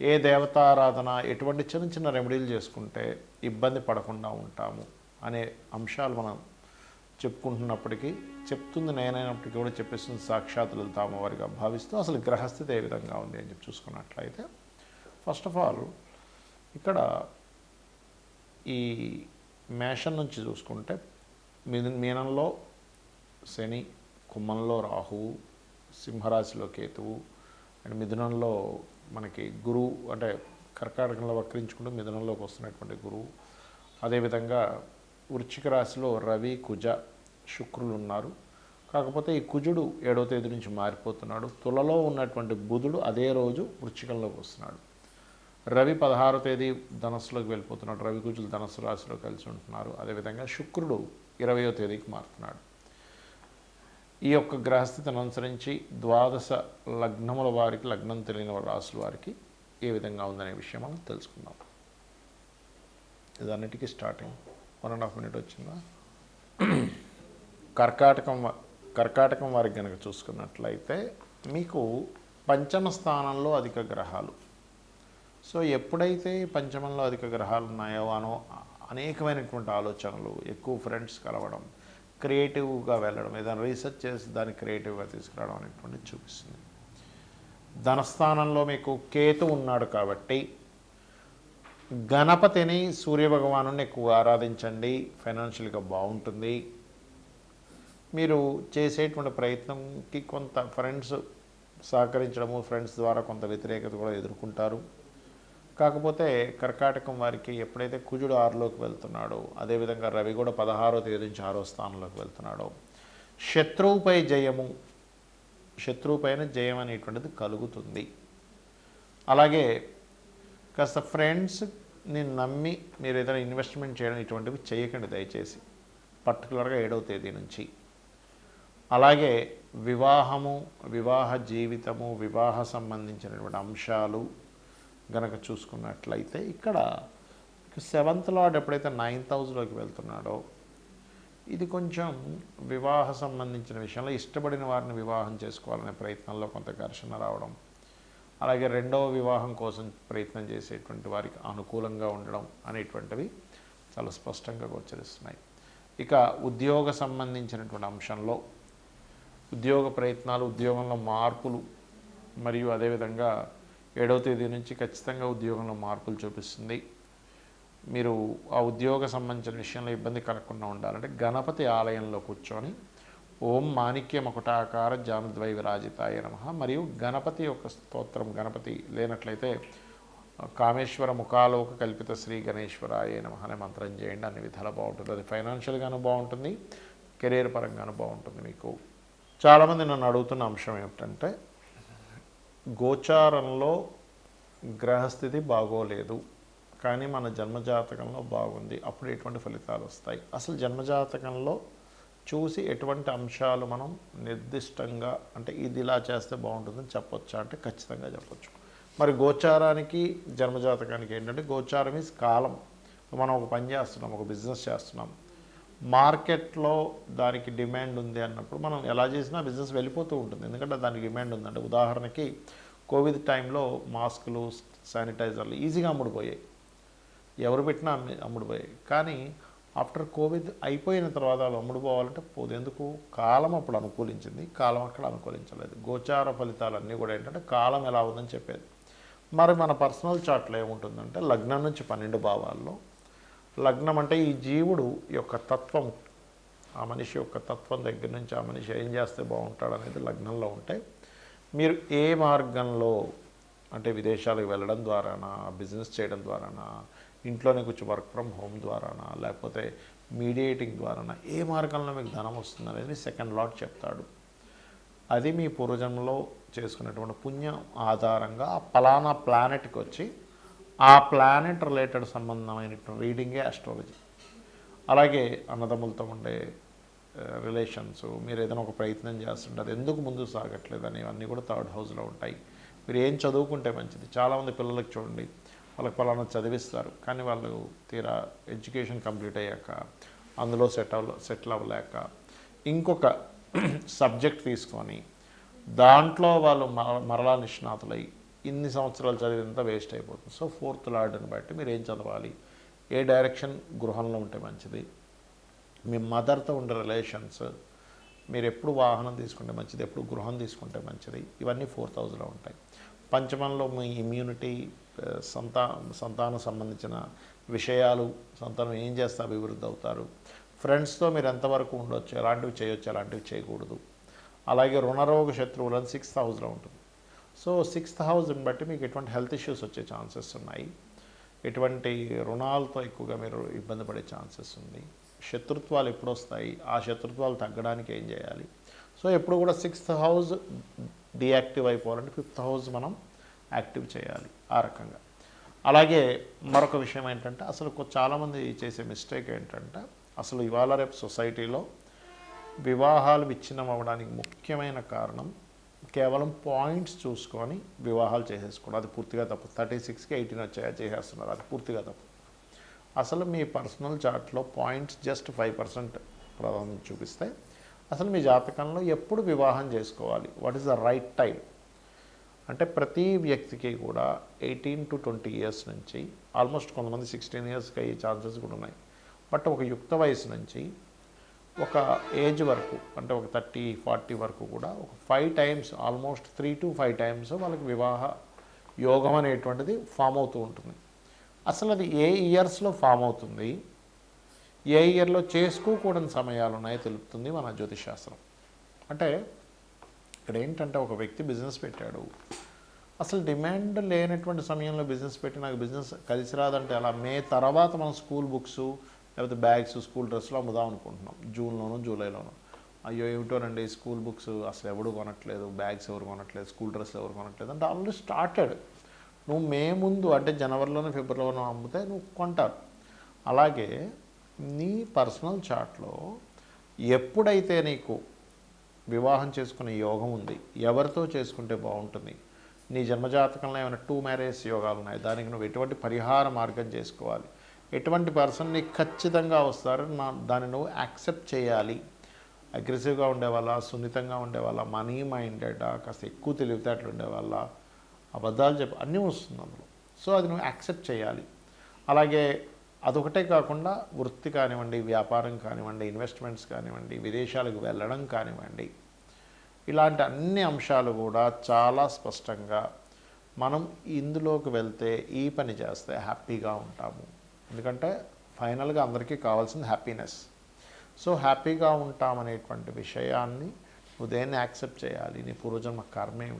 ఏ దేవతారాధన ఎటువంటి చిన్న చిన్న రెమెడీలు చేసుకుంటే ఇబ్బంది పడకుండా ఉంటాము అనే అంశాలు మనం చెప్పుకుంటున్నప్పటికీ చెప్తుంది నేనైనప్పటికీ కూడా చెప్పేస్తుంది సాక్షాత్ వెళ్తాము వారిగా భావిస్తూ అసలు గ్రహస్థితి ఏ విధంగా ఉంది అని చెప్పి చూసుకున్నట్లయితే ఫస్ట్ ఆఫ్ ఆల్ ఇక్కడ ఈ మేషం నుంచి చూసుకుంటే మీన మీనంలో శని కుంభంలో రాహువు సింహరాశిలో కేతువు అండ్ మిథునంలో మనకి గురువు అంటే కర్కాటకంలో వక్రించుకుంటూ మిథునంలోకి వస్తున్నటువంటి గురువు. అదేవిధంగా వృశ్చిక రాశిలో రవి కుజ శుక్రులు ఉన్నారు. కాకపోతే ఈ కుజుడు ఏడవ తేదీ నుంచి మారిపోతున్నాడు. తులలో ఉన్నటువంటి బుధుడు అదే రోజు వృశ్చికంలోకి వస్తున్నాడు. రవి పదహారో తేదీ ధనస్సులోకి వెళ్ళిపోతున్నాడు. రవి కుజులు ధనస్సు రాశిలో కలిసి ఉంటున్నారు. అదేవిధంగా శుక్రుడు ఇరవయో తేదీకి మారుతున్నాడు. ఈ యొక్క గ్రహస్థితిని అనుసరించి ద్వాదశ లగ్నముల వారికి లగ్నం తెలియని రాసుల వారికి ఏ విధంగా ఉందనే విషయం మనం తెలుసుకుందాం. ఇదన్నిటికీ starting. One and half minute వచ్చిందా? కర్కాటకం కర్కాటకం వారికి కనుక చూసుకున్నట్లయితే మీకు పంచమ స్థానంలో అధిక గ్రహాలు. సో ఎప్పుడైతే పంచమంలో అధిక గ్రహాలు ఉన్నాయో అనో అనేకమైనటువంటి ఆలోచనలు ఎక్కువ ఫ్రెండ్స్ కలవడం క్రియేటివ్గా వెళ్ళడం ఏదైనా రీసెర్చ్ చేసి దాన్ని క్రియేటివ్గా తీసుకురావడం అనేటువంటిది చూపిస్తుంది. ధనస్థానంలో మీకు కేతు ఉన్నాడు కాబట్టి గణపతిని సూర్యభగవాను ఎక్కువ ఆరాధించండి. ఫైనాన్షియల్గా బాగుంటుంది. మీరు చేసేటువంటి ప్రయత్నంకి కొంత ఫ్రెండ్స్ సహకరించడము ఫ్రెండ్స్ ద్వారా కొంత వ్యతిరేకత కూడా ఎదుర్కొంటారు. కాకపోతే కర్కాటకం వారికి ఎప్పుడైతే కుజుడు ఆరులోకి వెళ్తున్నాడో అదేవిధంగా రవి కూడా పదహారో తేదీ నుంచి ఆరో స్థానంలోకి వెళ్తున్నాడో శత్రువుపై జయము శత్రువుపైన జయం అనేటువంటిది కలుగుతుంది. అలాగే కాస్త ఫ్రెండ్స్ని నమ్మి మీరు ఏదైనా ఇన్వెస్ట్మెంట్ చేయడం ఇటువంటివి చేయకండి దయచేసి పర్టికులర్గా ఏడవ తేదీ నుంచి. అలాగే వివాహము వివాహ జీవితము వివాహ సంబంధించినటువంటి అంశాలు గనక చూసుకున్నట్లయితే ఇక్కడ సెవెంత్ లార్డ్ ఎప్పుడైతే నైన్త్ హౌస్లోకి వెళ్తున్నాడో ఇది కొంచెం వివాహ సంబంధించిన విషయంలో ఇష్టపడిన వారిని వివాహం చేసుకోవాలనే ప్రయత్నంలో కొంత ఘర్షణ రావడం అలాగే రెండవ వివాహం కోసం ప్రయత్నం చేసేటువంటి వారికి అనుకూలంగా ఉండడం అనేటువంటివి చాలా స్పష్టంగా గోచరిస్తున్నాయి. ఇక ఉద్యోగ సంబంధించినటువంటి అంశంలో ఉద్యోగ ప్రయత్నాలు ఉద్యోగంలో మార్పులు మరియు అదేవిధంగా ఏడవ తేదీ నుంచి ఖచ్చితంగా ఉద్యోగంలో మార్పులు చూపిస్తుంది. మీరు ఆ ఉద్యోగ సంబంధించిన విషయంలో ఇబ్బంది కలగకుండా ఉండాలంటే గణపతి ఆలయంలో కూర్చొని ఓం మాణిక్య మకుటాకార జానద్వై విరాజితాయ నమ. మరియు గణపతి యొక్క స్తోత్రం గణపతి లేనట్లయితే కామేశ్వర ముఖాలోక కల్పిత శ్రీ గణేశ్వరాయ నమ అనే మంత్రం చేయండి. అన్ని విధాలు బాగుంటుంది. అది ఫైనాన్షియల్గాను బాగుంటుంది. కెరీర్ పరంగాను బాగుంటుంది మీకు. చాలామంది నన్ను అడుగుతున్న అంశం ఏమిటంటే గోచారంలో గ్రహస్థితి బాగోలేదు కానీ మన జన్మజాతకంలో బాగుంది. అప్పుడు ఎటువంటి ఫలితాలు వస్తాయి? అసలు జన్మజాతకంలో చూసి ఎటువంటి అంశాలు మనం నిర్దిష్టంగా అంటే ఇది ఇలా చేస్తే బాగుంటుందని చెప్పొచ్చా? అంటే ఖచ్చితంగా చెప్పొచ్చు. మరి గోచారానికి జన్మజాతకానికి ఏంటంటే గోచారం ఈజ్ కాలం. మనం ఒక పని చేస్తున్నాం ఒక బిజినెస్ చేస్తున్నాం. మార్కెట్లో దానికి డిమాండ్ ఉంది అన్నప్పుడు మనం ఎలా చేసినా బిజినెస్ వెళ్ళిపోతూ ఉంటుంది. ఎందుకంటే దానికి డిమాండ్ ఉందంటే ఉదాహరణకి కోవిడ్ టైంలో మాస్కులు శానిటైజర్లు ఈజీగా అమ్ముడుపోయాయి. ఎవరు పెట్టినా అమ్మి అమ్ముడుపోయాయి. కానీ ఆఫ్టర్ కోవిడ్ అయిపోయిన తర్వాత అవి అమ్ముడుపోవాలంటే పోదు ఎందుకు కాలం అప్పుడు అనుకూలించింది. కాలం అక్కడ అనుకూలించలేదు. గోచార ఫలితాలన్నీ కూడా ఏంటంటే కాలం ఎలా ఉందని చెప్పేది. మరి మన పర్సనల్ చార్ట్లో ఏముంటుందంటే లగ్నం నుంచి పన్నెండు భావాల్లో లగ్నం అంటే ఈ జీవుడు యొక్క తత్వం. ఆ మనిషి యొక్క తత్వం దగ్గర నుంచి ఆ మనిషి ఏం చేస్తే బాగుంటాడు అనేది లగ్నంలో ఉంటే మీరు ఏ మార్గంలో అంటే విదేశాలకు వెళ్ళడం ద్వారానా బిజినెస్ చేయడం ద్వారానా ఇంట్లోనే కూర్చో వర్క్ ఫ్రమ్ హోమ్ ద్వారానా లేకపోతే మీడియేటింగ్ ద్వారానా ఏ మార్గంలో మీకు ధనం వస్తుంది అనేది సెకండ్ లాట్ చెప్తాడు. అది మీ పూర్వజన్మలో చేసుకునేటువంటి పుణ్యం ఆధారంగా ఆ పలానా ప్లానెట్కి వచ్చి ఆ ప్లానెట్ రిలేటెడ్ సంబంధమైనటువంటి రీడింగే ఆస్ట్రాలజీ అలాగే అన్నదమ్ములతో ఉండే రిలేషన్స్ మీరు ఏదైనా ఒక ప్రయత్నం చేస్తుంటే అది ఎందుకు ముందు సాగట్లేదు అనేవన్నీ కూడా థర్డ్ హౌస్లో ఉంటాయి. మీరు ఏం చదువుకుంటే మంచిది. చాలామంది పిల్లలకి చూడండి వాళ్ళకి పలానా చదివిస్తారు కానీ వాళ్ళు తీరా ఎడ్యుకేషన్ కంప్లీట్ అయ్యాక అందులో సెట్ అవ్వ సెటిల్ అవ్వలేక ఇంకొక సబ్జెక్ట్ తీసుకొని దాంట్లో వాళ్ళు మర- మరలా నిష్ణాతులై ఇన్ని సంవత్సరాలు చదివినంత వేస్ట్ అయిపోతుంది. సో ఫోర్త్ లార్డ్ని బట్టి మీరు ఏం చదవాలి? ఏ డైరెక్షన్ గృహంలో ఉంటే మంచిది? మీ మదర్తో ఉండే రిలేషన్స్ మీరు ఎప్పుడు వాహనం తీసుకుంటే మంచిది? ఎప్పుడు గృహం తీసుకుంటే మంచిది? ఇవన్నీ ఫోర్త్ హౌస్లో ఉంటాయి. పంచమంలో మీ ఇమ్యూనిటీ సంతా సంతానం సంబంధించిన విషయాలు సంతానం ఏం చేస్తే అభివృద్ధి అవుతారు? ఫ్రెండ్స్తో మీరు ఎంతవరకు ఉండొచ్చు? ఎలాంటివి చేయొచ్చు? ఎలాంటివి చేయకూడదు? అలాగే రుణరోగ శత్రువులను సిక్స్త్ హౌస్లో ఉంటుంది. సో సిక్స్త్ హౌస్ని బట్టి మీకు ఎటువంటి హెల్త్ ఇష్యూస్ వచ్చే ఛాన్సెస్ ఉన్నాయి. ఎటువంటి రుణాలతో ఎక్కువగా మీరు ఇబ్బంది పడే ఛాన్సెస్ ఉంది. శత్రుత్వాలు ఎప్పుడు వస్తాయి? ఆ శత్రుత్వాలు తగ్గడానికి ఏం చేయాలి? సో ఎప్పుడు కూడా సిక్స్త్ హౌస్ డియాక్టివ్ అయిపోవాలంటే ఫిఫ్త్ హౌస్ మనం యాక్టివ్ చేయాలి ఆ రకంగా. అలాగే మరొక విషయం ఏంటంటే అసలు చాలామంది చేసే మిస్టేక్ ఏంటంటే అసలు ఇవాళ రేపు సొసైటీలో వివాహాలు విచ్ఛిన్నం అవ్వడానికి ముఖ్యమైన కారణం కేవలం పాయింట్స్ చూసుకొని వివాహాలు చేసేసుకోవడం అది పూర్తిగా తప్పు. థర్టీ సిక్స్కి ఎయిటీన్ వచ్చాయా చేసేస్తున్నారు. అది పూర్తిగా తప్పు. అసలు మీ పర్సనల్ చార్ట్లో పాయింట్స్ జస్ట్ ఫైవ్ పర్సెంట్ ప్రాధాన్యం చూపిస్తే అసలు మీ జాతకంలో ఎప్పుడు వివాహం చేసుకోవాలి? What is the right time? అంటే ప్రతి వ్యక్తికి కూడా ఎయిటీన్ టు ట్వంటీ ఇయర్స్ నుంచి ఆల్మోస్ట్ కొంతమంది సిక్స్టీన్ ఇయర్స్కి అయ్యే ఛాన్సెస్ కూడా ఉన్నాయి. బట్ ఒక యుక్త వయసు నుంచి ఒక ఏజ్ వరకు అంటే ఒక థర్టీ ఫార్టీ వరకు కూడా ఒక five times almost three to five times వాళ్ళకి వివాహ యోగం అనేటువంటిది ఫామ్ అవుతూ ఉంటుంది. అసలు అది ఏ ఇయర్స్లో ఫామ్ అవుతుంది? ఏ ఇయర్లో చేసుకోకూడని సమయాలు ఉన్నాయో తెలుపుతుంది మన జ్యోతిషాస్త్రం. అంటే ఇక్కడ ఏంటంటే ఒక వ్యక్తి బిజినెస్ పెట్టాడు. అసలు డిమాండ్ లేనటువంటి సమయంలో బిజినెస్ పెట్టి నాకు బిజినెస్ కలిసి రాదంటే అలా మే తర్వాత మనం స్కూల్ బుక్స్ లేకపోతే బ్యాగ్స్ స్కూల్ డ్రెస్సులు అమ్ముదాం అనుకుంటున్నాం. జూన్లోనూ జూలైలోనూ. అయ్యో ఏమిటోనండి స్కూల్ బుక్స్ అసలు ఎవడు కొనట్లేదు బ్యాగ్స్ ఎవరు కొనట్లేదు స్కూల్ డ్రెస్సులు ఎవరు కొనట్లేదు అంటే ఆల్రెడీ స్టార్టెడ్. నువ్వు మే ముందు అంటే జనవరిలోనే ఫిబ్రవరిలోనూ అమ్మితే నువ్వు కొంటారు. అలాగే నీ పర్సనల్ చాట్లో ఎప్పుడైతే నీకు వివాహం చేసుకునే యోగం ఉంది ఎవరితో చేసుకుంటే బాగుంటుంది? నీ జన్మజాతకంలో ఏమైనా టూ మ్యారేజ్ యోగాలు ఉన్నాయి దానికి నువ్వు ఎటువంటి పరిహార మార్గం చేసుకోవాలి? ఎటువంటి పర్సన్ నీకు ఖచ్చితంగా వస్తారు నా దాన్ని నువ్వు యాక్సెప్ట్ చేయాలి. అగ్రెసివ్గా ఉండేవాళ్ళ సున్నితంగా ఉండేవాళ్ళ మనీ మైండెడ్ కాస్త ఎక్కువ తెలివితేటలు ఉండేవాళ్ళ అబద్ధాలు చెప్పి అన్నీ వస్తుంది అందులో. సో అది నువ్వు యాక్సెప్ట్ చేయాలి. అలాగే అదొకటే కాకుండా వృత్తి కానివ్వండి వ్యాపారం కానివ్వండి ఇన్వెస్ట్మెంట్స్ కానివ్వండి విదేశాలకు వెళ్ళడం కానివ్వండి ఇలాంటి అన్ని అంశాలు కూడా చాలా స్పష్టంగా మనం ఇందులోకి వెళ్తే ఈ పని చేస్తే హ్యాపీగా ఉంటాము. ఎందుకంటే ఫైనల్గా అందరికీ కావాల్సింది హ్యాపీనెస్. సో హ్యాపీగా ఉంటామనేటువంటి విషయాన్ని నువ్వు దేన్ని యాక్సెప్ట్ చేయాలి. నీ పూర్వజన్మ కర్మ ఏమిటి?